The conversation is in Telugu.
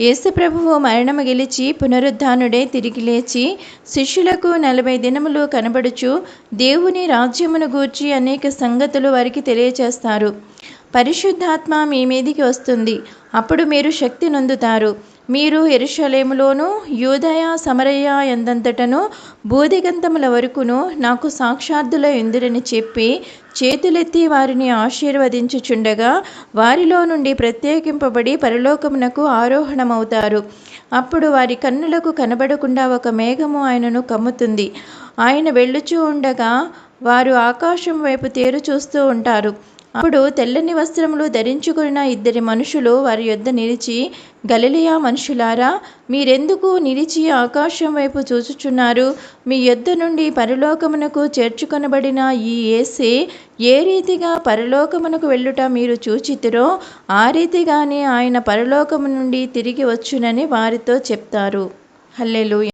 యేసుప్రభువు మరణము గెలిచి పునరుద్ధానుడే తిరిగి లేచి శిష్యులకు నలభై దినములు కనబడుచు దేవుని రాజ్యమును గూర్చి అనేక సంగతులు వారికి తెలియచేస్తారు. పరిశుద్ధాత్మ మీ మీదికి వస్తుంది. అప్పుడు మీరు శక్తి నొందుతారు. మీరు ఎరుషలేములోను యూదయ సమరయ ఎందంతటను బూదిగంతముల వరకును నాకు సాక్షార్థుల ఎందురని చెప్పి చేతులెత్తి వారిని ఆశీర్వదించుచుండగా వారిలో నుండి ప్రత్యేకింపబడి పరలోకమునకు ఆరోహణమవుతారు. అప్పుడు వారి కన్నులకు కనబడకుండా ఒక మేఘము ఆయనను కమ్ముతుంది. ఆయన వెళ్ళుచూ ఉండగా వారు ఆకాశం వైపు తేరు చూస్తూ ఉంటారు. అప్పుడు తెల్లని వస్త్రములు ధరించుకున్న ఇద్దరి మనుషులు వారి యొద్ద నిలిచి గలలియా మనుషులారా మీరెందుకు నిలిచి ఆకాశం వైపు చూచుచున్నారు? మీ యొద్ద నుండి పరలోకమునకు చేర్చుకొనబడిన ఈ ఏసే ఏ రీతిగా పరలోకమునకు వెళ్ళుట మీరు చూచితిరో ఆ రీతిగానే ఆయన పరలోకము నుండి తిరిగి వచ్చునని వారితో చెప్తారు. హల్లెలు